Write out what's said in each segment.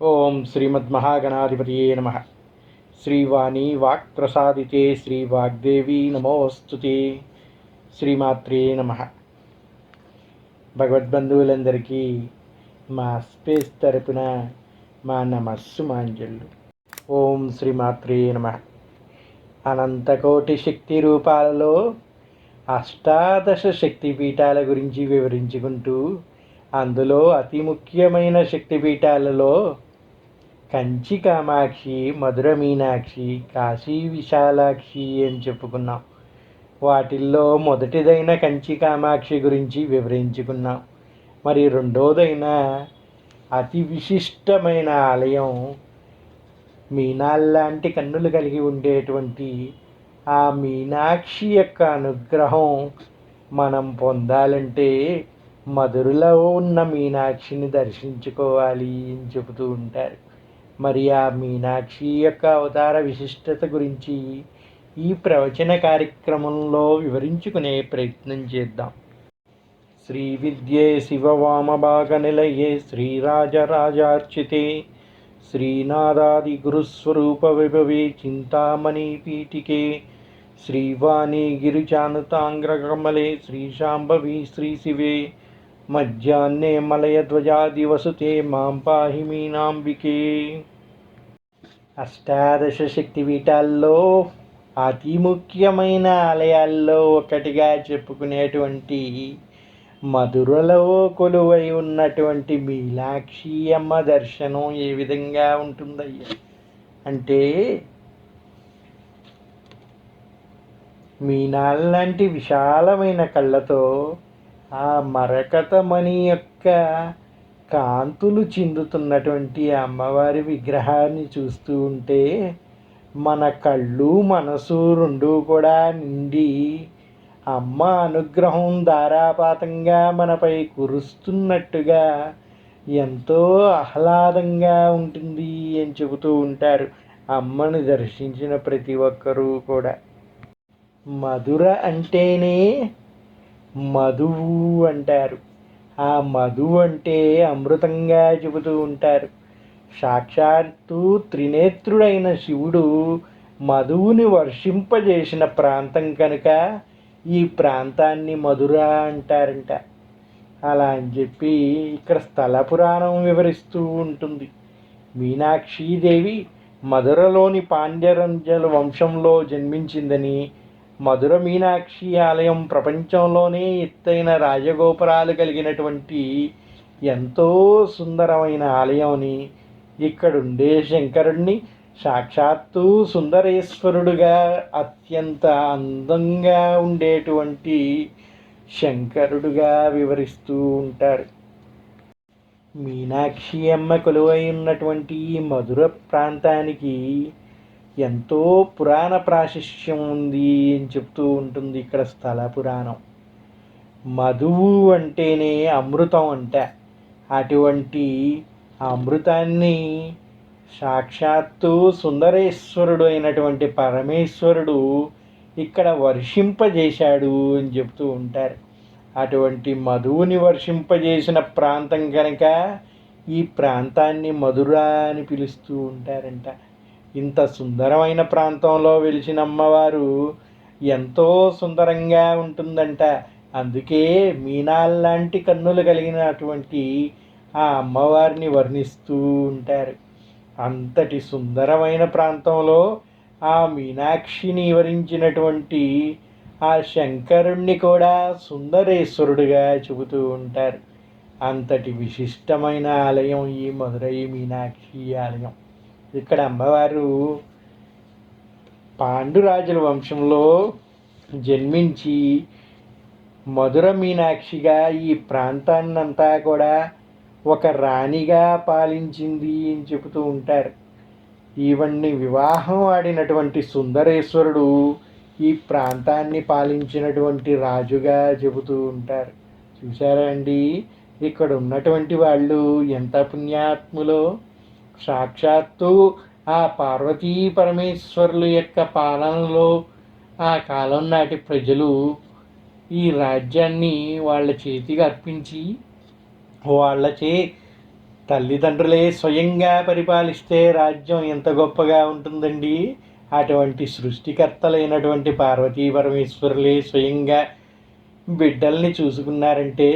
ఓం శ్రీమద్మహాగణాధిపతియే నమ. శ్రీవాణి వాక్ప్రసాదితే శ్రీవాగ్దేవి నమోస్తుతే శ్రీమాత్రే నమ. భగవద్బంధువులందరికీ మా స్పేస్ తరపున మా నమస్సు మాంజళ్ళు ఓం శ్రీమాత్రే నమ. అనంతకోటి శక్తి రూపాలలో అష్టాదశ శక్తి పీఠాల గురించి వివరించుకుంటూ అందులో అతి ముఖ్యమైన శక్తిపీఠాలలో కంచి కామాక్షి మధుర మీనాక్షి కాశీ విశాలాక్షి అని చెప్పుకున్నాం. వాటిల్లో మొదటిదైన కంచి కామాక్షి గురించి వివరించుకున్నాం. మరి రెండోదైన అతి విశిష్టమైన ఆలయం మీనాల్లాంటి కన్నులు కలిగి ఉండేటువంటి ఆ మీనాక్షి యొక్క అనుగ్రహం మనం పొందాలంటే మధురలో ఉన్న మీనాక్షిని దర్శించుకోవాలి అని చెబుతూ ఉంటారు. మరి ఆ మీనాక్షి యొక్క అవతార విశిష్టత గురించి ఈ ప్రవచన కార్యక్రమంలో వివరించుకునే ప్రయత్నం చేద్దాం. శ్రీ విద్యే శివవామభాగ నిలయే శ్రీరాజరాజార్చితే శ్రీనాదాది గురుస్వరూప విభవే చింతామణి పీఠికే శ్రీవాణి గిరిజానుతాంగ్రకమలే శ్రీశాంభవి శ్రీశివే మధ్యాహ్నే మలయధ్వజాదివసుతే మాం పాహి మీనాంబికే అష్టాదశ శక్తిపీఠాల్లో అతి ముఖ్యమైన ఆలయాల్లో ఒకటిగా చెప్పుకునేటువంటి మధురలో కొలువై ఉన్నటువంటి మీనాక్షి అమ్మ దర్శనం ఏ విధంగా ఉంటుందయ్యా. అంటే మీనాల్లాంటి విశాలమైన కళ్ళతో ఆ మరకతమణి యొక్క కాంతులు చిందుతున్నటువంటి అమ్మవారి విగ్రహాన్ని చూస్తూ ఉంటే మన కళ్ళు మనసు రెండు కూడా నిండి అమ్మ అనుగ్రహం ధారాపాతంగా మనపై కురుస్తున్నట్టుగా ఎంతో ఆహ్లాదంగా ఉంటుంది అని చెబుతూ ఉంటారు. అమ్మను దర్శించిన ప్రతి ఒక్కరూ కూడా. మధుర అంటేనే మధువు అంటారు. ఆ మధు అంటే అమృతంగా చెబుతూ ఉంటారు. సాక్షాత్తు త్రినేత్రుడైన శివుడు మధువుని వర్షింపజేసిన ప్రాంతం కనుక ఈ ప్రాంతాన్ని మధుర అంటారంట. అలా అని చెప్పి ఇక్కడ స్థల పురాణం వివరిస్తూ ఉంటుంది. మీనాక్షీదేవి మధురలోని పాండ్యరంజల వంశంలో జన్మించిందని మధుర మీనాక్షి ఆలయం ప్రపంచంలోనే ఎత్తైన రాజగోపురాలు కలిగినటువంటి ఎంతో సుందరమైన ఆలయం అని ఇక్కడుండే శంకరుణ్ణి సాక్షాత్తు సుందరేశ్వరుడుగా అత్యంత అందంగా ఉండేటువంటి శంకరుడుగా వివరిస్తూ ఉంటారు మీనాక్షి అమ్మ కొలువై ఉన్నటువంటి మధుర ప్రాంతానికి ఎంతో పురాణ ప్రాశస్యం ఉంది అని చెప్తూ ఉంటుంది ఇక్కడ స్థల పురాణం. మధువు అంటేనే అమృతం అంట. అటువంటి అమృతాన్ని సాక్షాత్తు సుందరేశ్వరుడు అయినటువంటి పరమేశ్వరుడు ఇక్కడ వర్షింపజేశాడు అని చెప్తూ ఉంటారు. అటువంటి మధువుని వర్షింపజేసిన ప్రాంతం కనుక ఈ ప్రాంతాన్ని మధుర అని పిలుస్తూ ఉంటారంట. ఇంత సుందరమైన ప్రాంతంలో వెలిసిన అమ్మవారు ఎంతో సుందరంగా ఉంటుందంట. అందుకే మీనాల్లాంటి కన్నులు కలిగినటువంటి ఆ అమ్మవారిని వర్ణిస్తూ ఉంటారు. అంతటి సుందరమైన ప్రాంతంలో ఆ మీనాక్షిని వివరించినటువంటి ఆ శంకరుణ్ణి కూడా సుందరేశ్వరుడుగా చెబుతూ ఉంటారు. అంతటి విశిష్టమైన ఆలయం ఈ మధురై మీనాక్షి ఆలయం. ఇక్కడ అమ్మవారు పాండురాజుల వంశంలో జన్మించి మధుర మీనాక్షిగా ఈ ప్రాంతాన్నంతా కూడా ఒక రాణిగా పాలించింది అని చెబుతూ ఉంటారు. ఈవన్ని వివాహం ఆడినటువంటి సుందరేశ్వరుడు ఈ ప్రాంతాన్ని పాలించినటువంటి రాజుగా చెబుతూ ఉంటారు. చూసారా అండి? ఇక్కడ ఉన్నటువంటి వాళ్ళు ఎంత పుణ్యాత్ములో సాక్షాత్తు ఆ పార్వతీ పరమేశ్వరుల యొక్క పాలనలో ఆ కాలం నాటి ప్రజలు ఈ రాజ్యాన్ని వాళ్ళ చేతికి అర్పించి వాళ్ళచే తల్లిదండ్రులే స్వయంగా పరిపాలిస్తే రాజ్యం ఎంత గొప్పగా ఉంటుందండి. అటువంటి సృష్టికర్తలైనటువంటి పార్వతీ పరమేశ్వరులే స్వయంగా బిడ్డల్ని చూసుకున్నారంటే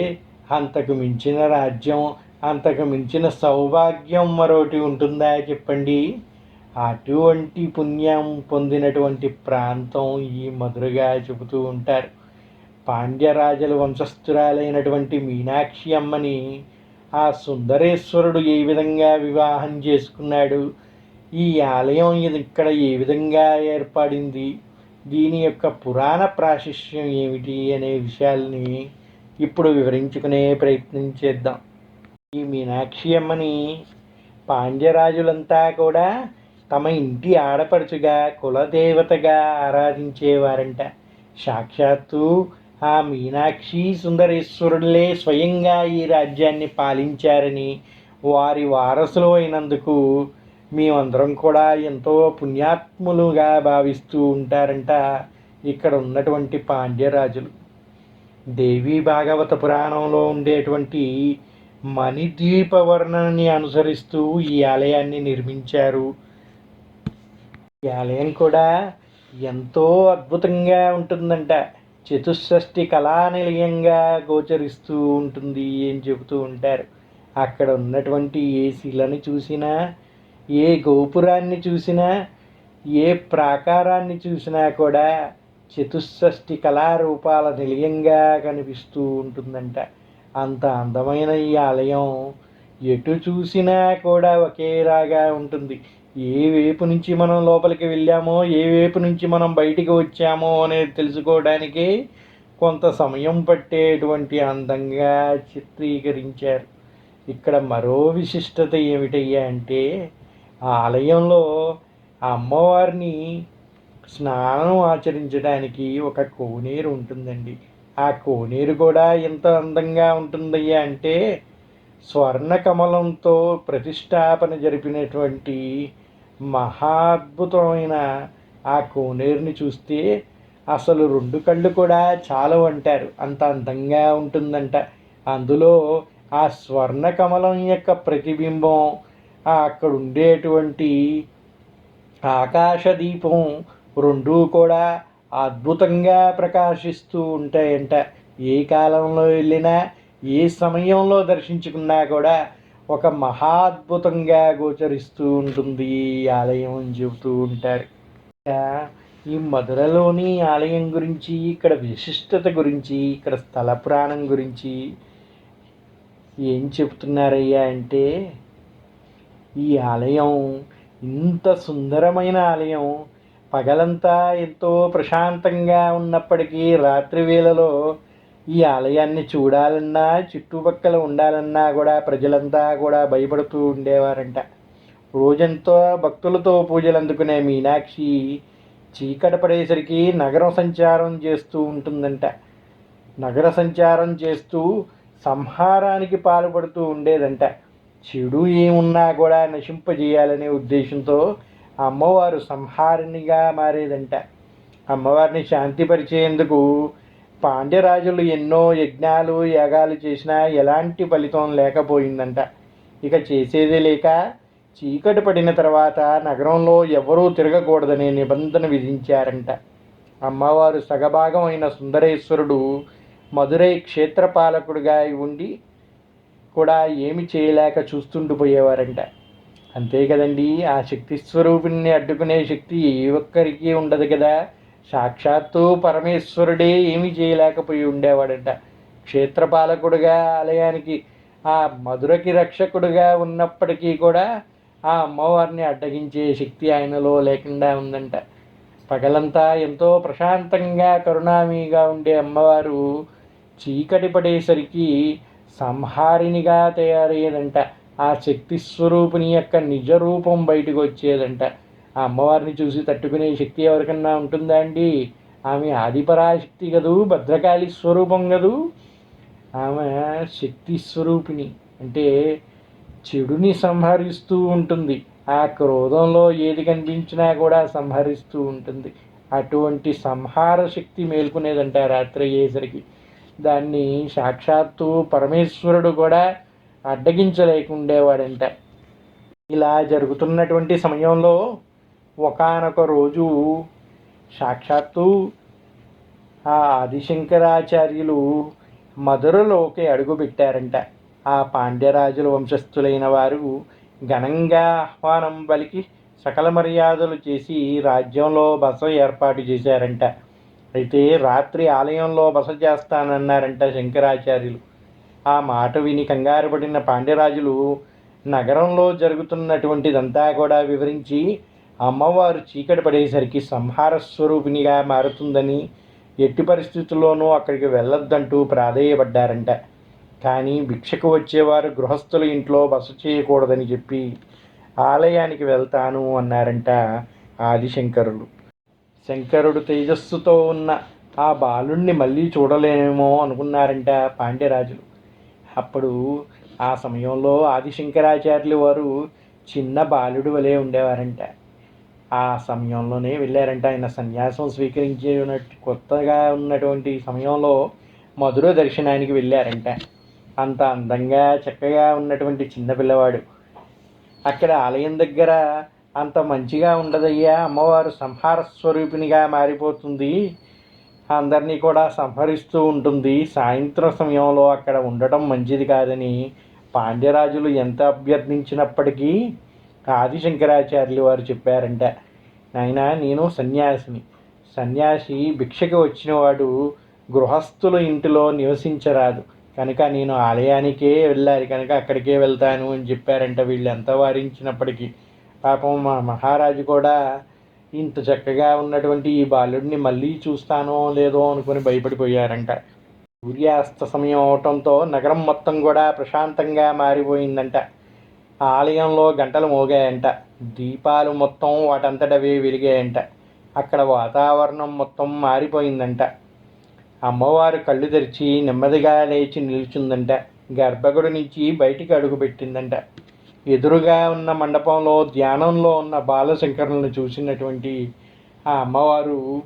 అంతకు మించిన రాజ్యం అంతకు మించిన సౌభాగ్యం మరోటి ఉంటుందా చెప్పండి? అటువంటి పుణ్యం పొందినటువంటి ప్రాంతం ఈ మధురగా చెబుతూ ఉంటారు. పాండ్యరాజుల వంశస్థురాలైనటువంటి మీనాక్షి అమ్మని ఆ సుందరేశ్వరుడు ఏ విధంగా వివాహం చేసుకున్నాడు? ఈ ఆలయం ఇది ఇక్కడ ఏ విధంగా ఏర్పడింది? దీని యొక్క పురాణ ప్రాశస్యం ఏమిటి అనే విషయాల్ని ఇప్పుడు వివరించుకునే ప్రయత్నం చేద్దాం. ఈ మీనాక్షి అమ్మని పాండ్యరాజులంతా కూడా తమ ఇంటి ఆడపడుచుగా కులదేవతగా ఆరాధించేవారంట. సాక్షాత్తు ఆ మీనాక్షి సుందరేశ్వరులే స్వయంగా ఈ రాజ్యాన్ని పాలించారని వారి వారసులు అయినందుకు మేమందరం కూడా ఎంతో పుణ్యాత్ములుగా భావిస్తూ ఉంటారంట ఇక్కడ ఉన్నటువంటి పాండ్యరాజులు. దేవీ భాగవత పురాణంలో ఉండేటువంటి మణిద్వీప వర్ణనని అనుసరిస్తూ ఈ ఆలయాన్ని నిర్మించారు. ఈ ఆలయం కూడా ఎంతో అద్భుతంగా ఉంటుందంట. చతుషష్ఠి కళానిలయంగా గోచరిస్తూ ఉంటుంది అని చెబుతూ ఉంటారు. అక్కడ ఉన్నటువంటి ఏ శిలని చూసినా ఏ గోపురాన్ని చూసినా ఏ ప్రాకారాన్ని చూసినా కూడా చతుషష్ఠి కళారూపాల నిలయంగా కనిపిస్తూ ఉంటుందంట. అంత అందమైన ఈ ఆలయం ఎటు చూసినా కూడా ఒకేలాగా ఉంటుంది. ఏ వైపు నుంచి మనం లోపలికి వెళ్ళామో ఏ వైపు నుంచి మనం బయటికి వచ్చామో అనేది తెలుసుకోవడానికి కొంత సమయం పట్టేటువంటి అందంగా చిత్రీకరించారు. ఇక్కడ మరో విశిష్టత ఏమిటయ్యా అంటే ఆ ఆలయంలో ఆ అమ్మవారిని స్నానం ఆచరించడానికి ఒక కోనేరు ఉంటుందండి. ఆ కోనేరు కూడా ఎంత అందంగా ఉంటుందయ్యా అంటే స్వర్ణ కమలంతో ప్రతిష్టాపన జరిపినటువంటి మహాద్భుతమైన ఆ కోనేరుని చూస్తే అసలు రెండు కళ్ళు కూడా చాలా అంటారు. అంత అందంగా ఉంటుందంట. అందులో ఆ స్వర్ణ కమలం యొక్క ప్రతిబింబం అక్కడ ఉండేటువంటి ఆకాశ దీపం రెండూ కూడా అద్భుతంగా ప్రకాశిస్తూ ఉంటాయంట. ఏ కాలంలో వెళ్ళినా ఏ సమయంలో దర్శించుకున్నా కూడా ఒక మహాద్భుతంగా గోచరిస్తూ ఉంటుంది ఈ ఆలయం అని చెబుతూ ఉంటారు. ఈ మధురలోని ఆలయం గురించి ఇక్కడ విశిష్టత గురించి ఇక్కడ స్థల పురాణం గురించి ఏం చెప్తున్నారయ్యా అంటే ఈ ఆలయం ఇంత సుందరమైన ఆలయం పగలంతా ఎంతో ప్రశాంతంగా ఉన్నప్పటికీ రాత్రి వేళలో ఈ ఆలయాన్ని చూడాలన్నా చుట్టుపక్కల ఉండాలన్నా కూడా ప్రజలంతా కూడా భయపడుతూ ఉండేవారంట. రోజంతా భక్తులతో పూజలు అందుకునే మీనాక్షి చీకటి పడేసరికి నగరం సంచారం చేస్తూ ఉంటుందంట. నగర సంచారం చేస్తూ సంహారానికి పాల్పడుతూ ఉండేదంట. చెడు ఏమున్నా కూడా నశింపజేయాలనే ఉద్దేశంతో అమ్మవారు సంహారిణిగా మారేదంట. అమ్మవారిని శాంతిపరిచేందుకు పాండ్యరాజులు ఎన్నో యజ్ఞాలు యాగాలు చేసినా ఎలాంటి ఫలితం లేకపోయిందంట. ఇక చేసేదే లేక చీకటి పడిన తర్వాత నగరంలో ఎవరూ తిరగకూడదనే నిబంధన విధించారంట. అమ్మవారు సగభాగం అయిన సుందరేశ్వరుడు మధురై క్షేత్రపాలకుడిగా ఉండి కూడా ఏమి చేయలేక చూస్తుండిపోయేవారంట. అంతే కదండి ఆ శక్తి స్వరూపిణ్ణి అడ్డుకునే శక్తి ఏ ఒక్కరికి ఉండదు కదా. సాక్షాత్తు పరమేశ్వరుడే ఏమీ చేయలేకపోయి ఉండేవాడంట. క్షేత్రపాలకుడుగా ఆలయానికి ఆ మధురకి రక్షకుడుగా ఉన్నప్పటికీ కూడా ఆ అమ్మవారిని అడ్డగించే శక్తి ఆయనలో లేకుండా ఉందంట. పగలంతా ఎంతో ప్రశాంతంగా కరుణామిగా ఉండే అమ్మవారు చీకటి పడేసరికి సంహారినిగా తయారయ్యేదంట. ఆ శక్తి స్వరూపిణి యొక్క నిజ రూపం బయటకు వచ్చేదంట. ఆ అమ్మవారిని చూసి తట్టుకునే శక్తి ఎవరికన్నా ఉంటుందా అండి? ఆమె ఆదిపరాశక్తి కదూ భద్రకాళి స్వరూపం కదూ? ఆమె శక్తి స్వరూపిణి. అంటే చెడుని సంహరిస్తూ ఉంటుంది. ఆ క్రోధంలో ఏది కనిపించినా కూడా సంహరిస్తూ ఉంటుంది. అటువంటి సంహార శక్తి మేల్కొనేదంట రాత్రి అయ్యేసరికి. దాన్ని సాక్షాత్తు పరమేశ్వరుడు కూడా అడ్డగించలేకుండేవాడంట. ఇలా జరుగుతున్నటువంటి సమయంలో ఒకానొక రోజు సాక్షాత్తు ఆ ఆదిశంకరాచార్యులు మధురలోకి అడుగుపెట్టారంట. ఆ పాండ్యరాజుల వంశస్థులైన వారు ఘనంగా ఆహ్వానం పలికి సకల మర్యాదలు చేసి రాజ్యంలో బస ఏర్పాటు చేశారంట. అయితే రాత్రి ఆలయంలో బస చేస్తానన్నారంట శంకరాచార్యులు. ఆ మాట విని కంగారుపడిన పాండ్యరాజులు నగరంలో జరుగుతున్నటువంటిదంతా కూడా వివరించి అమ్మవారు చీకటి పడేసరికి సంహార స్వరూపిణిగా మారుతుందని ఎట్టి పరిస్థితుల్లోనూ అక్కడికి వెళ్ళొద్దంటూ ప్రాధేయపడ్డారంట. కానీ భిక్షకు వచ్చేవారు గృహస్థుల ఇంట్లో బస చేయకూడదని చెప్పి ఆలయానికి వెళ్తాను అన్నారంట ఆదిశంకరులు. శంకరుడు తేజస్సుతో ఉన్న ఆ బాలుణ్ణి మళ్ళీ చూడలేమో అనుకున్నారంట పాండ్యరాజులు. అప్పుడు ఆ సమయంలో ఆదిశంకరాచార్యులు వారు చిన్న బాలుడు వలె ఉండేవారంట. ఆ సమయంలోనే వెళ్ళారంట. ఆయన సన్యాసం స్వీకరించే కొత్తగా ఉన్నటువంటి సమయంలో మధుర దర్శనానికి వెళ్ళారంట. అంత అందంగా చక్కగా ఉన్నటువంటి చిన్నపిల్లవాడు అక్కడ ఆలయం దగ్గర అంత మంచిగా ఉండదయ్యా అమ్మవారు సంహార స్వరూపిణిగా మారిపోతుంది అందరినీ కూడా సంహరిస్తూ ఉంటుంది. సాయంత్రం సమయంలో అక్కడ ఉండటం మంచిది కాదని పాండ్యరాజులు ఎంత అభ్యర్థించినప్పటికీ ఆదిశంకరాచార్యులు వారు చెప్పారంట. నాయన నేను సన్యాసిని. సన్యాసి భిక్షకి వచ్చినవాడు గృహస్థుల ఇంటిలో నివసించరాదు. కనుక నేను ఆలయానికే వెళ్ళాలి. కనుక అక్కడికే వెళ్తాను అని చెప్పారంట వీళ్ళు ఎంత వారించినప్పటికీ. పాపం మా మహారాజు కూడా ఇంత చక్కగా ఉన్నటువంటి ఈ బాలుడిని మళ్ళీ చూస్తానో లేదో అనుకుని భయపడిపోయారంట. సూర్యాస్త సమయం అవటంతో నగరం మొత్తం కూడా ప్రశాంతంగా మారిపోయిందంట. ఆలయంలో గంటలు మోగాయంట. దీపాలు మొత్తం వాటంతటవే వెలిగాయంట. అక్కడ వాతావరణం మొత్తం మారిపోయిందంట. అమ్మవారు కళ్ళు తెరిచి నెమ్మదిగా లేచి నిల్చుందంట. గర్భగుడి నుంచి బయటికి అడుగుపెట్టిందంట ఎదురుగా ఉన్న మండపంలో ధ్యానంలో ఉన్న బాలశంకరులను చూసినటువంటి ఆ అమ్మవారు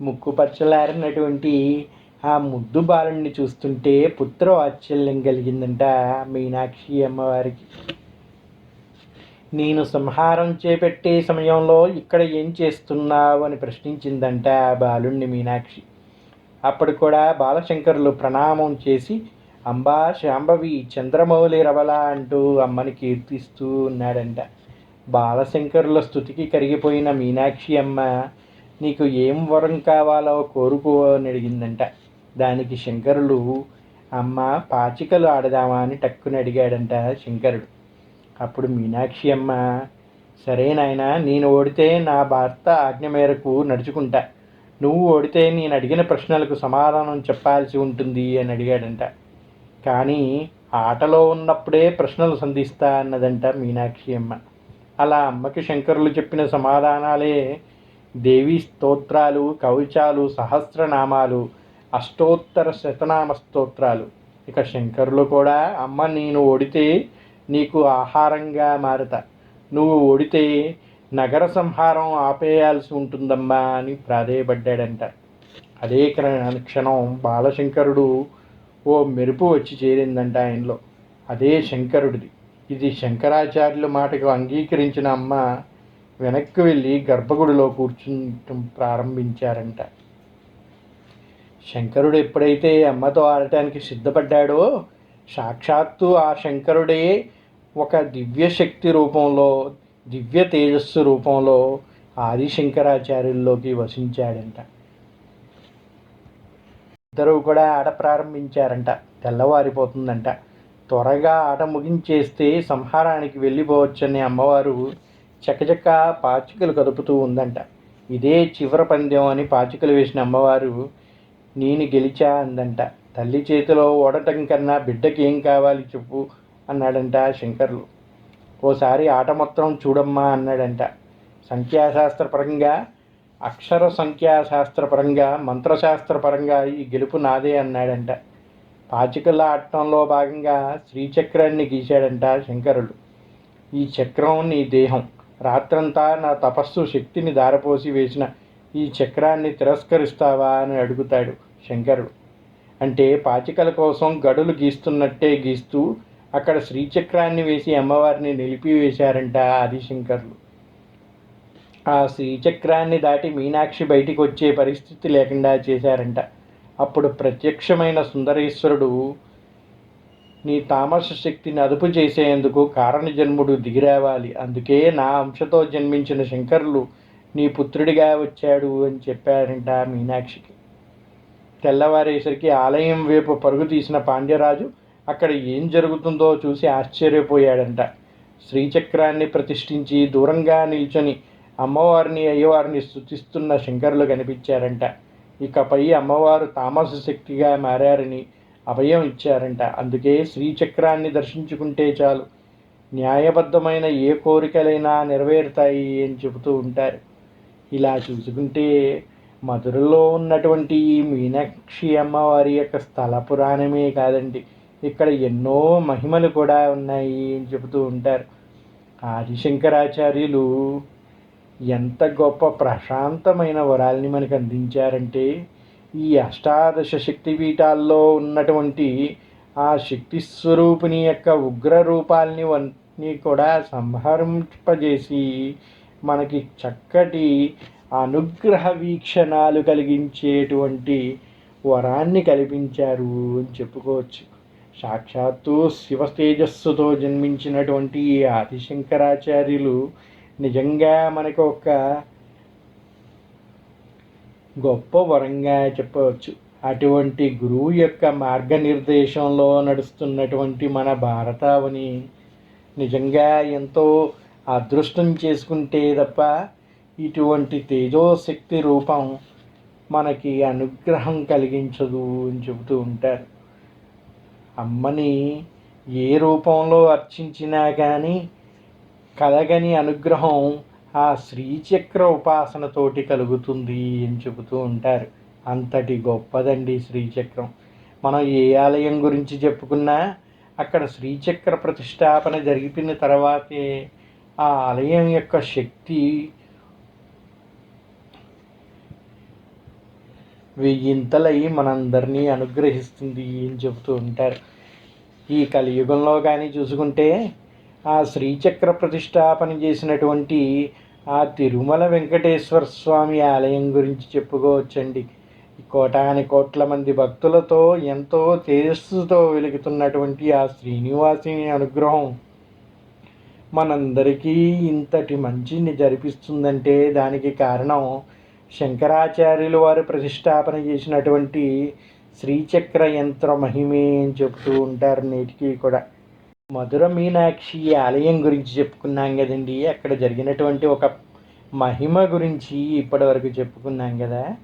ముక్కుపరచలారినటువంటి ఆ ముద్దు బాలుని చూస్తుంటే పుత్ర వాత్సల్యం కలిగిందంట మీనాక్షి అమ్మవారికి. నేను సంహారం చేపట్టే సమయంలో ఇక్కడ ఏం చేస్తున్నావు? అని ప్రశ్నించిందంట ఆ బాలుణ్ణి మీనాక్షి. అప్పుడు కూడా బాలశంకరులు ప్రణామం చేసి అంబా శాంభవి చంద్రమౌళి రవల అంటూ అమ్మని కీర్తిస్తూ ఉన్నాడంట. బాలశంకరుల స్థుతికి కరిగిపోయిన మీనాక్షి అమ్మ నీకు ఏం వరం కావాలో కోరుకో అని అడిగిందంట. దానికి శంకరులు అమ్మ పాచికలు ఆడదామా అని టక్కుని అడిగాడంట శంకరుడు. అప్పుడు మీనాక్షి అమ్మ సరే నాయన నేను ఓడితే నా భర్త ఆజ్ఞ మేరకు నడుచుకుంటా. నువ్వు ఓడితే నేను అడిగిన ప్రశ్నలకు సమాధానం చెప్పాల్సి ఉంటుంది అని అడిగాడంట. కానీ ఆటలో ఉన్నప్పుడే ప్రశ్నలు సంధిస్తా అన్నదంట మీనాక్షి అమ్మ. అలా అమ్మకి శంకరులు చెప్పిన సమాధానాలే దేవీ స్తోత్రాలు కవచాలు సహస్రనామాలు అష్టోత్తర శతనామ స్తోత్రాలు. ఇక శంకరులు కూడా అమ్మ నేను ఓడితే నీకు ఆహారంగా మారత. నువ్వు ఓడితే నగర సంహారం ఆపేయాల్సి ఉంటుందమ్మా అని ప్రాధేయపడ్డాడంట. అదే క్షణం బాలశంకరుడు ఓ మెరుపు వచ్చి చేరిందంట ఆయనలో. అదే శంకరుడిది. ఇది శంకరాచార్యుల మాటకు అంగీకరించిన అమ్మ వెనక్కి వెళ్ళి గర్భగుడిలో కూర్చుంటం ప్రారంభించారంట. శంకరుడు ఎప్పుడైతే అమ్మతో ఆడటానికి సిద్ధపడ్డాడో సాక్షాత్తు ఆ శంకరుడే ఒక దివ్యశక్తి రూపంలో దివ్య తేజస్సు రూపంలో ఆదిశంకరాచార్యుల్లోకి వసించాడంట. ఇద్దరు కూడా ఆట ప్రారంభించారంట. తెల్లవారిపోతుందంట. త్వరగా ఆట ముగించేస్తే సంహారానికి వెళ్ళిపోవచ్చని అమ్మవారు చకచక పాచికలు కదుపుతూ ఉందంట. ఇదే చివర పందెం అని పాచికలు వేసిన అమ్మవారు నేను గెలిచా అందంట. తల్లి చేతిలో ఓడటం కన్నా బిడ్డకి ఏం కావాలి చెప్పు అన్నాడంట శంకర్లు. ఓసారి ఆట మొత్తం చూడమ్మా అన్నాడంట. సంఖ్యాశాస్త్రపరంగా అక్షర సంఖ్యాశాస్త్రపరంగా మంత్రశాస్త్రపరంగా ఈ గెలుపు నాదే అన్నాడంట. పాచికల ఆటంలో భాగంగా శ్రీచక్రాన్ని గీశాడంట శంకరుడు ఈ చక్రం నీ దేహం. రాత్రంతా నా తపస్సు శక్తిని దారపోసి వేసిన ఈ చక్రాన్ని తిరస్కరిస్తావా అని అడుగుతాడు శంకరుడు. అంటే పాచికల కోసం గడులు గీస్తున్నట్టే గీస్తూ అక్కడ శ్రీచక్రాన్ని వేసి అమ్మవారిని నిలిపివేశారంట ఆదిశంకర్లు. ఆ శ్రీచక్రాన్ని దాటి మీనాక్షి బయటికి వచ్చే పరిస్థితి లేకుండా చేశారంట. అప్పుడు ప్రత్యక్షమైన సుందరేశ్వరుడు నీ తామస శక్తిని అదుపు చేసేందుకు కారణజన్ముడు దిగిరావాలి. అందుకే నా అంశతో జన్మించిన శంకరులు నీ పుత్రుడిగా వచ్చాడు అని చెప్పారంట మీనాక్షికి. తెల్లవారేసరికి ఆలయం వైపు పరుగు తీసిన పాండ్యరాజు అక్కడ ఏం జరుగుతుందో చూసి ఆశ్చర్యపోయాడంట. శ్రీచక్రాన్ని ప్రతిష్ఠించి దూరంగా నిల్చొని అమ్మవారిని అయ్యవారిని స్థుతిస్తున్న శంకరులు కనిపించారంట. ఇకపై అమ్మవారు తామస శక్తిగా మారారని అభయం ఇచ్చారంట. అందుకే శ్రీచక్రాన్ని దర్శించుకుంటే చాలు. న్యాయబద్ధమైన ఏ కోరికలైనా నెరవేరుతాయి అని చెబుతూ ఉంటారు. ఇలా చూసుకుంటే మధురలో ఉన్నటువంటి మీనాక్షి అమ్మవారి యొక్క స్థల పురాణమే కాదండి. ఇక్కడ ఎన్నో మహిమలు కూడా ఉన్నాయి అని చెబుతూ ఉంటారు. ఆదిశంకరాచార్యులు ఎంత గొప్ప ప్రశాంతమైన వరాల్ని మనకు అందించారంటే ఈ అష్టాదశ శక్తి పీఠాల్లో ఉన్నటువంటి ఆ శక్తి స్వరూపిణి యొక్క ఉగ్ర రూపాలని అన్నీ కూడా సంహరింపజేసి మనకి చక్కటి అనుగ్రహ వీక్షణాలు కలిగించేటువంటి వరాన్ని కల్పించారు అని చెప్పుకోవచ్చు. సాక్షాత్తు శివ తేజస్సుతో జన్మించినటువంటి ఈ ఆదిశంకరాచార్యులు నిజంగా మనకు ఒక గొప్ప వరంగా చెప్పవచ్చు. అటువంటి గురువు యొక్క మార్గనిర్దేశంలో నడుస్తున్నటువంటి మన భారతావని నిజంగా ఎంతో అదృష్టం చేసుకుంటే తప్ప ఇటువంటి తేజోశక్తి రూపం మనకి అనుగ్రహం కలిగించదు అని చెబుతూ ఉంటారు. అమ్మని ఏ రూపంలో అర్చించినా కానీ కలగని అనుగ్రహం ఆ శ్రీచక్ర ఉపాసనతోటి కలుగుతుంది అని చెబుతూ ఉంటారు. అంతటి గొప్పదండి శ్రీచక్రం. మనం ఏ ఆలయం గురించి చెప్పుకున్నా అక్కడ శ్రీచక్ర ప్రతిష్టాపన జరిగిన తర్వాతే ఆ ఆలయం యొక్క శక్తి వెయ్యింతలై మనందరినీ అనుగ్రహిస్తుంది అని చెబుతూ ఉంటారు. ఈ కలియుగంలో కానీ చూసుకుంటే ఆ శ్రీచక్ర ప్రతిష్టాపన చేసినటువంటి ఆ తిరుమల వెంకటేశ్వర స్వామి ఆలయం గురించి చెప్పుకోవచ్చండి. కోటాని కోట్ల మంది భక్తులతో ఎంతో తేజస్సుతో వెలుగుతున్నటువంటి ఆ శ్రీనివాసిని అనుగ్రహం మనందరికీ ఇంతటి మంచిని జరిపిస్తుందంటే దానికి కారణం శంకరాచార్యులు వారు ప్రతిష్టాపన చేసినటువంటి శ్రీచక్ర యంత్ర మహిమే అని చెప్తూ ఉంటారు నేటికి కూడా. మధుర మీనాక్షి ఆలయం గురించి చెప్పుకున్నాం కదండి. అక్కడ జరిగినటువంటి ఒక మహిమ గురించి ఇప్పటివరకు చెప్పుకున్నాం కదా.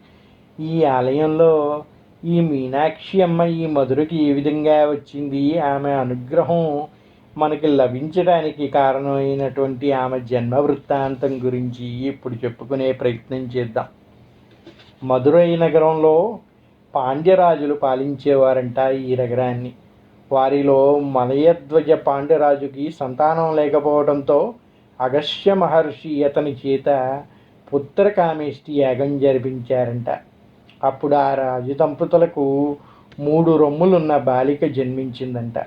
ఈ ఆలయంలో ఈ మీనాక్షి అమ్మ ఈ మధురకి ఏ విధంగా వచ్చింది? ఆమె అనుగ్రహం మనకి లభించడానికి కారణమైనటువంటి ఆమె జన్మ వృత్తాంతం గురించి ఇప్పుడు చెప్పుకునే ప్రయత్నం చేద్దాం. మధురై నగరంలో పాండ్యరాజులు పాలించేవారంట ఈ నగరాన్ని. వారిలో మలయధ్వజ పాండ్యరాజుకి సంతానం లేకపోవడంతో అగస్య మహర్షి అతని చేత పుత్రకామేష్టి యాగం జరిపించారంట. అప్పుడు ఆ రాజు దంపతులకు మూడు రొమ్ములున్న బాలిక జన్మించిందంట.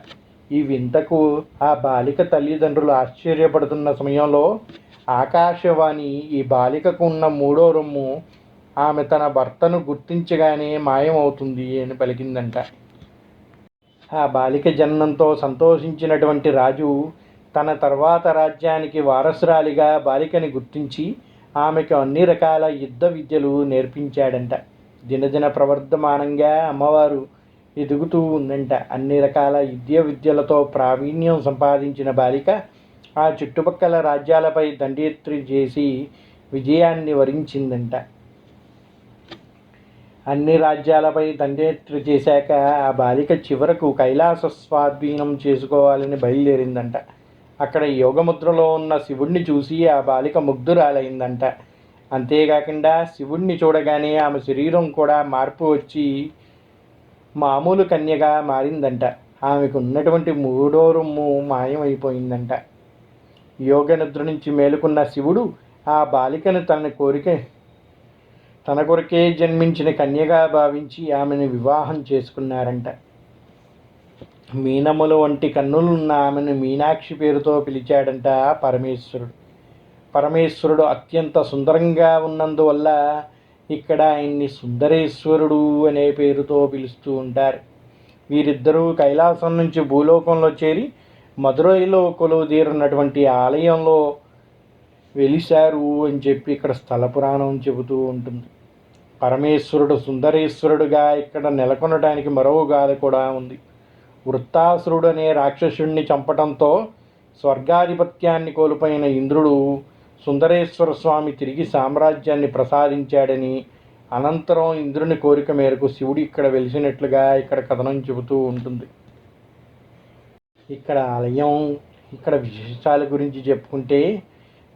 ఈ వింతకు ఆ బాలిక తల్లిదండ్రులు ఆశ్చర్యపడుతున్న సమయంలో ఆకాశవాణి ఈ బాలికకు ఉన్న మూడో రొమ్ము ఆమె తన భర్తను గుర్తించగానే మాయమవుతుంది అని పలికిందంట. ఆ బాలిక జన్మంతో సంతోషించినటువంటి రాజు తన తర్వాత రాజ్యానికి వారసురాలిగా బాలికని గుర్తించి ఆమెకు అన్ని రకాల యుద్ధ విద్యలు నేర్పించాడంట. దినదిన ప్రవర్ధమానంగా అమ్మవారు ఎదుగుతూ ఉందంట. అన్ని రకాల యుద్ధ విద్యలతో ప్రావీణ్యం సంపాదించిన బాలిక ఆ చుట్టుపక్కల రాజ్యాలపై దండయాత్ర చేసి విజయాన్ని వరించిందంట. అన్ని రాజ్యాలపై దండయాత్ర చేశాక ఆ బాలిక చివరకు కైలాస స్వాధీనం చేసుకోవాలని బయలుదేరిందంట. అక్కడ యోగముద్రలో ఉన్న శివుణ్ణి చూసి ఆ బాలిక ముగ్ధురాలైందంట. అంతేకాకుండా శివుణ్ణి చూడగానే ఆమె శరీరం కూడా మార్పు వచ్చి మామూలు కన్యగా మారిందంట. ఆమెకు ఉన్నటువంటి మూడో రొమ్ము మాయమైపోయిందంట. యోగ నిద్ర నుంచి మేలుకున్న శివుడు ఆ బాలికను తన కోరిక తన కొరకే జన్మించిన కన్యగా భావించి ఆమెను వివాహం చేసుకున్నారంట. మీనములు వంటి కన్నులున్న ఆమెను మీనాక్షి పేరుతో పిలిచాడంట పరమేశ్వరుడు. పరమేశ్వరుడు అత్యంత సుందరంగా ఉన్నందువల్ల ఇక్కడ ఆయన్ని సుందరేశ్వరుడు అనే పేరుతో పిలుస్తూ ఉంటారు. వీరిద్దరూ కైలాసం నుంచి భూలోకంలో చేరి మధురైలో కొలువు తీరున్నటువంటి ఆలయంలో వెలిశారు అని చెప్పి ఇక్కడ స్థల పురాణం చెబుతూ ఉంటుంది. పరమేశ్వరుడు సుందరేశ్వరుడుగా ఇక్కడ నెలకొనడానికి మరో గాథ కూడా ఉంది. వృత్తాసురుడు అనే రాక్షసుడిని చంపటంతో స్వర్గాధిపత్యాన్ని కోల్పోయిన ఇంద్రుడు సుందరేశ్వర స్వామి తిరిగి సామ్రాజ్యాన్ని ప్రసాదించాడని అనంతరం ఇంద్రుని కోరిక మేరకు శివుడు ఇక్కడ వెలిసినట్లుగా ఇక్కడ కథనం చెబుతూ ఉంటుంది. ఇక్కడ ఆలయం ఇక్కడ విశేషాల గురించి చెప్పుకుంటే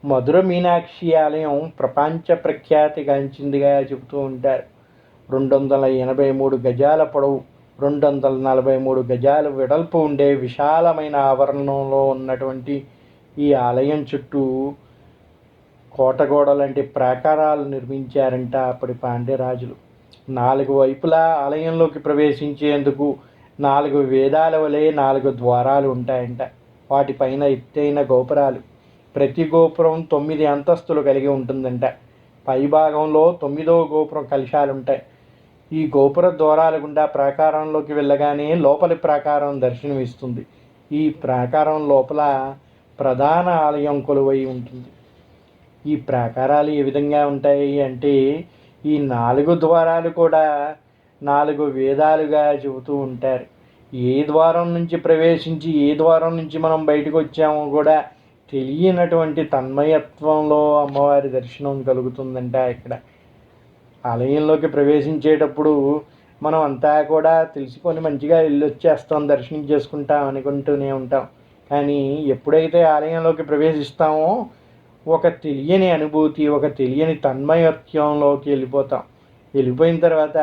మధుర మీనాక్షి ఆలయం ప్రపంచ ప్రఖ్యాతిగాంచిందిగా చెబుతూ ఉంటారు. రెండు వందల ఎనభై మూడు గజాల పొడవు రెండు వందల నలభై మూడు గజాల వెడల్పు ఉండే విశాలమైన ఆవరణంలో ఉన్నటువంటి ఈ ఆలయం చుట్టూ కోటగోడ లాంటి ప్రాకారాలు నిర్మించారంట అప్పటి పాండ్యరాజులు. నాలుగు వైపులా ఆలయంలోకి ప్రవేశించేందుకు నాలుగు వేదాల వలె నాలుగు ద్వారాలు ఉంటాయంట. వాటిపైన ఎత్తైన గోపురాలు. ప్రతి గోపురం తొమ్మిది అంతస్తులు కలిగి ఉంటుందంట. పైభాగంలో తొమ్మిదో గోపురం కలశాలు ఉంటాయి ఈ గోపుర ద్వారాల గుండా ప్రాకారంలోకి వెళ్ళగానే లోపలి ప్రాకారం దర్శనమిస్తుంది. ఈ ప్రాకారం లోపల ప్రధాన ఆలయం కొలువై ఉంటుంది. ఈ ప్రాకారాలు ఏ విధంగా ఉంటాయి అంటే ఈ నాలుగు ద్వారాలు కూడా నాలుగు వేదాలుగా చెబుతూ ఉంటారు. ఏ ద్వారం నుంచి ప్రవేశించి ఏ ద్వారం నుంచి మనం బయటకు వచ్చామో కూడా తెలియనటువంటి తన్మయత్వంలో అమ్మవారి దర్శనం కలుగుతుందంట ఇక్కడ. ఆలయంలోకి ప్రవేశించేటప్పుడు మనం అంతా కూడా తెలుసుకొని మంచిగా వెళ్ళొచ్చేస్తాం దర్శనం చేసుకుంటాం అనుకుంటూనే ఉంటాం. కానీ ఎప్పుడైతే ఆలయంలోకి ప్రవేశిస్తామో ఒక తెలియని అనుభూతి ఒక తెలియని తన్మయత్వంలోకి వెళ్ళిపోతాం. వెళ్ళిపోయిన తర్వాత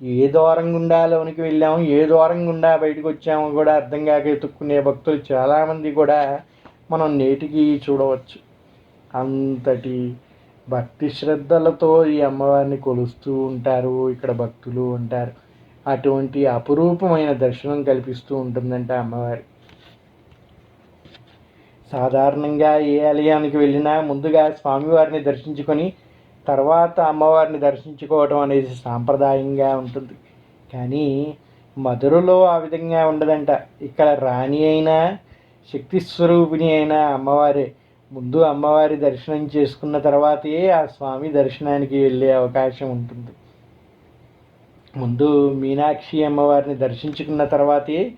ఏ దూరం గుండా లోనికి వెళ్ళాము ఏ దూరం గుండా బయటకు వచ్చామో కూడా అర్థం కాక ఎత్తుక్కునే భక్తులు చాలామంది కూడా మనం నేటికి చూడవచ్చు. అంతటి భక్తి శ్రద్ధలతో ఈ అమ్మవారిని కొలుస్తూ ఉంటారు ఇక్కడ భక్తులు ఉంటారు. అటువంటి అపురూపమైన దర్శనం కల్పిస్తూ ఉంటుందంట అమ్మవారి. సాధారణంగా ఏ ఆలయానికి వెళ్ళినా ముందుగా స్వామివారిని దర్శించుకొని తర్వాత అమ్మవారిని దర్శించుకోవడం అనేది సాంప్రదాయంగా ఉంటుంది. కానీ మధురలో ఆ విధంగా ఉండదంట. ఇక్కడ రాణి అయినా శక్తి స్వరూపిణి అయిన అమ్మవారే. ముందు అమ్మవారి దర్శనం చేసుకున్న తర్వాతే ఆ స్వామి దర్శనానికి వెళ్ళే అవకాశం ఉంటుంది. ముందు మీనాక్షి అమ్మవారిని దర్శించుకున్న తర్వాతే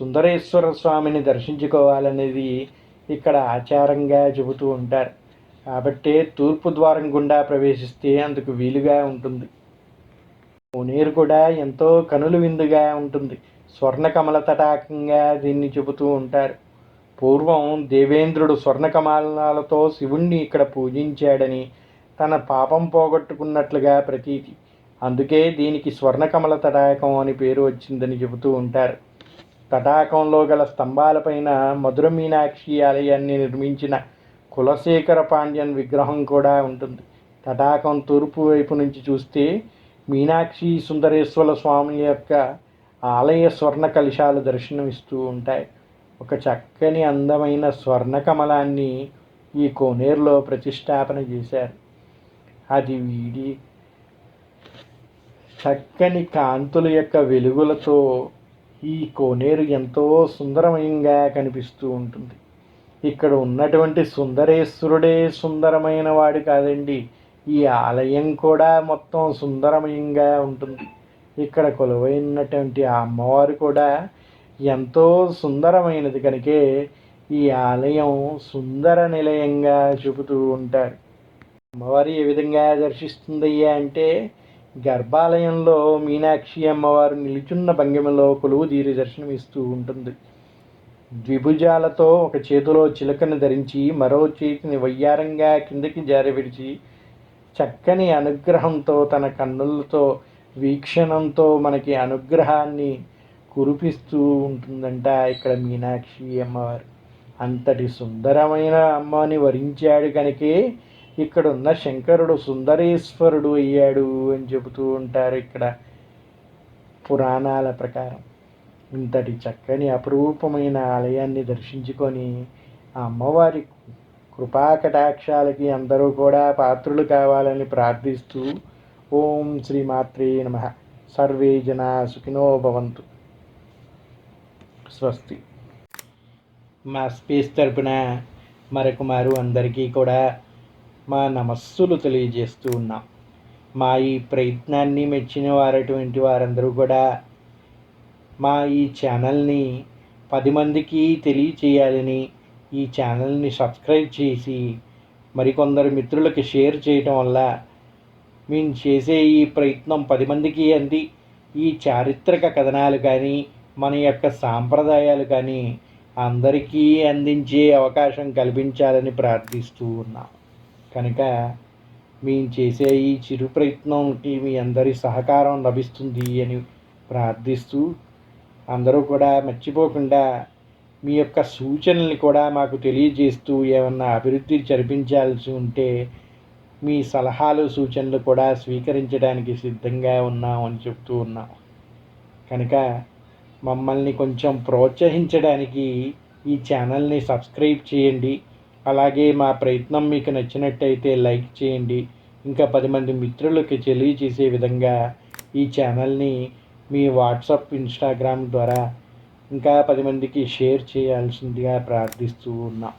సుందరేశ్వర స్వామిని దర్శించుకోవాలనేది ఇక్కడ ఆచారంగా చెబుతూ ఉంటారు. కాబట్టే తూర్పు ద్వారం గుండా ప్రవేశిస్తే అందుకు వీలుగా ఉంటుంది. మునేరు కూడా ఎంతో కనులు విందుగా ఉంటుంది. స్వర్ణకమల తటాకంగా దీన్ని చెబుతూ ఉంటారు. పూర్వం దేవేంద్రుడు స్వర్ణకమాలనాలతో శివుణ్ణి ఇక్కడ పూజించాడని తన పాపం పోగొట్టుకున్నట్లుగా ప్రతీతి. అందుకే దీనికి స్వర్ణకమల తటాకం అని పేరు వచ్చిందని చెబుతూ ఉంటారు. తటాకంలో గల స్తంభాలపైన మధుర మీనాక్షి ఆలయాన్ని నిర్మించిన కులశేఖర పాండ్యన్ విగ్రహం కూడా ఉంటుంది. తటాకం తూర్పు వైపు నుంచి చూస్తే మీనాక్షి సుందరేశ్వర స్వామి యొక్క ఆలయ స్వర్ణ కలశాలు దర్శనమిస్తూ ఉంటాయి. ఒక చక్కని అందమైన స్వర్ణకమలాన్ని ఈ కోనేరులో ప్రతిష్టాపన చేశారు. అది వీడి చక్కని కాంతుల యొక్క వెలుగులతో ఈ కోనేరు ఎంతో సుందరమయంగా కనిపిస్తూ ఉంటుంది. ఇక్కడ ఉన్నటువంటి సుందరేశ్వరుడే సుందరమైన వాడు కాదండి ఈ ఆలయం కూడా మొత్తం సుందరమయంగా ఉంటుంది. ఇక్కడ కొలువైనటువంటి ఆ అమ్మవారు కూడా ఎంతో సుందరమైనది కనుకే ఈ ఆలయం సుందర నిలయంగా చెబుతూ ఉంటారు. అమ్మవారు ఏ విధంగా దర్శిస్తుందయ్యా అంటే గర్భాలయంలో మీనాక్షి అమ్మవారు నిలుచున్న భంగిమలో కొలువు తీరి దర్శనమిస్తూ ఉంటుంది. ద్విభుజాలతో ఒక చేతిలో చిలకను ధరించి మరో చేతిని వయ్యారంగా కిందకి జారవిడిచి చక్కని అనుగ్రహంతో తన కన్నులతో వీక్షణంతో మనకి అనుగ్రహాన్ని కురిపిస్తూ ఉంటుందంట ఇక్కడ మీనాక్షి అమ్మవారు. అంతటి సుందరమైన అమ్మని వరించాడు కనుకే ఇక్కడ ఉన్న శంకరుడు సుందరేశ్వరుడు అయ్యాడు అని చెబుతూ ఉంటారు ఇక్కడ పురాణాల ప్రకారం. ఇంతటి చక్కని అపురూపమైన ఆలయాన్ని దర్శించుకొని ఆ అమ్మవారి కృపాకటాక్షాలకి అందరూ కూడా పాత్రులు కావాలని ప్రార్థిస్తూ ఓం శ్రీమాత్రే నమ. సర్వే జనా సుఖినో భవంతు. స్వస్తి. మా స్పేస్ తరపున మరొక అందరికీ కూడా మా నమస్సులు తెలియజేస్తూ ఉన్నాం. మా ఈ ప్రయత్నాన్ని మెచ్చిన వారటువంటి వారందరూ కూడా మా ఈ ఛానల్ని పది మందికి తెలియచేయాలని ఈ ఛానల్ని సబ్స్క్రైబ్ చేసి మరికొందరు మిత్రులకి షేర్ చేయటం వల్ల మేము చేసే ఈ ప్రయత్నం పది మందికి అంది. ఈ చారిత్రక కథనాలు కానీ మన యొక్క సాంప్రదాయాలు కానీ అందరికీ అందించే అవకాశం కల్పించాలని ప్రార్థిస్తూ ఉన్నాం. కనుక మేము చేసే ఈ చిరు ప్రయత్నంకి మీ అందరి సహకారం లభిస్తుంది అని ప్రార్థిస్తూ అందరూ కూడా మర్చిపోకుండా మీ యొక్క సూచనల్ని కూడా మాకు తెలియజేస్తూ ఏమన్నా అభివృద్ధి జరిపించాల్సి ఉంటే మీ సలహాలు సూచనలు కూడా స్వీకరించడానికి సిద్ధంగా ఉన్నాం అని చెప్తూ ఉన్నాం. కనుక మమ్మల్ని కొంచెం ప్రోత్సహించడానికి ఈ ఛానల్ని సబ్స్క్రైబ్ చేయండి. అలాగే మా ప్రయత్నం మీకు నచ్చినట్టయితే లైక్ చేయండి. ఇంకా పది మంది మిత్రులకి తెలియజేసే విధంగా ఈ ఛానల్ని మీ వాట్సాప్ ఇన్స్టాగ్రామ్ ద్వారా ఇంకా పది మందికి షేర్ చేయాల్సిందిగా ప్రార్థిస్తూ ఉన్నాం.